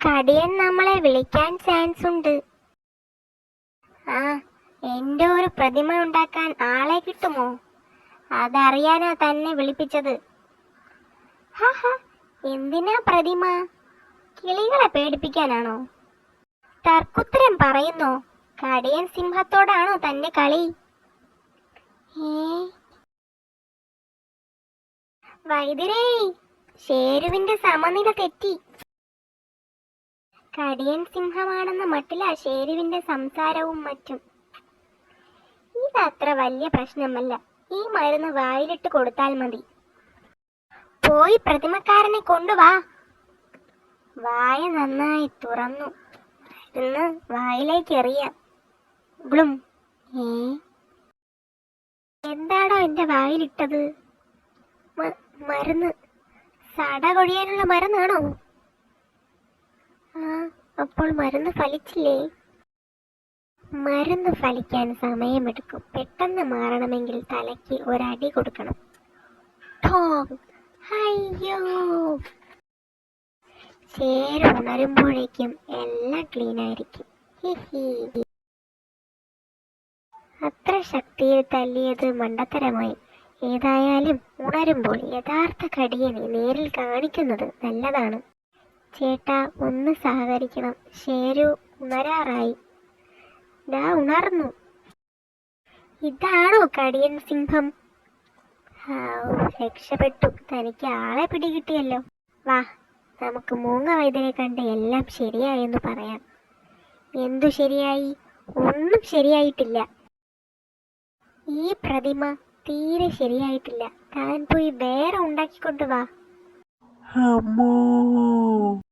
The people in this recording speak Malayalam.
കടിയൻ നമ്മളെ വിളിക്കാൻ ചാൻസ് ഉണ്ട്. ആ എന്റെ ഒരു പ്രതിമ ഉണ്ടാക്കാൻ ആളെ കിട്ടുമോ? അതറിയാനാ തന്നെ വിളിപ്പിച്ചത്. എന്തിനാ പ്രതിമ? കിളികളെ പേടിപ്പിക്കാനാണോ? തർക്കുത്തരം പറയുന്നോ. കടിയൻ സിംഹത്തോടാണോ തന്നെ കളി? വൈദ്യരേ ഷേരുവിന്റെ സമനില തെറ്റി. കടിയൻ സിംഹമാണെന്ന മട്ടിലാ ഷേരുവിന്റെ സംസാരവും മറ്റും. ഇതത്ര വലിയ പ്രശ്നമല്ല. ഈ മരുന്ന് വായിലിട്ട് കൊടുത്താൽ മതി. പോയി പ്രതിമക്കാരനെ കൊണ്ടുവാ. വായ നന്നായി തുറന്നു. മരുന്ന് വായിലേക്ക് എറിയാം. എന്താടോ എന്റെ വായിലിട്ടത്? മരുന്ന്. സട കൊഴിയാനുള്ള മരുന്നാണോ? അപ്പോൾ മരുന്ന് ഫലിച്ചില്ലേ? മരുന്ന് ഫലിക്കാൻ സമയമെടുക്കും. പെട്ടെന്ന് മാറണമെങ്കിൽ തലയ്ക്ക് ഒരടി കൊടുക്കണം. ടോങ് അയ്യോ. ചേര ഉണരുമ്പോഴേക്കും എല്ലാം ക്ലീൻ ആയിരിക്കും. അത്ര ശക്തിയിൽ തല്ലിയത് മണ്ടത്തരമായി. ഏതായാലും ഉണരുമ്പോൾ യഥാർത്ഥ കടിയനെ നേരിൽ കാണിക്കുന്നത് നല്ലതാണ്. ചേട്ടാ ഒന്ന് സഹകരിക്കണം. ഷേരു ഉണരാറായി. ദാ ഉണർന്നു. ഇതാണോ കടിയൻ സിംഹം? രക്ഷപ്പെട്ടു. തനിക്ക് ആളെ പിടികിട്ടിയല്ലോ. വാ നമുക്ക് മൂങ്ങ വൈദ്യനെ കണ്ട് എല്ലാം ശരിയായെന്ന് പറയാം. എന്തു ശരിയായി? ഒന്നും ശരിയായിട്ടില്ല. ഈ പ്രതിമ തീരെ ശരിയായിട്ടില്ല. താൻ പോയി വേറെ ഉണ്ടാക്കിക്കൊണ്ടു വാ. Ramon.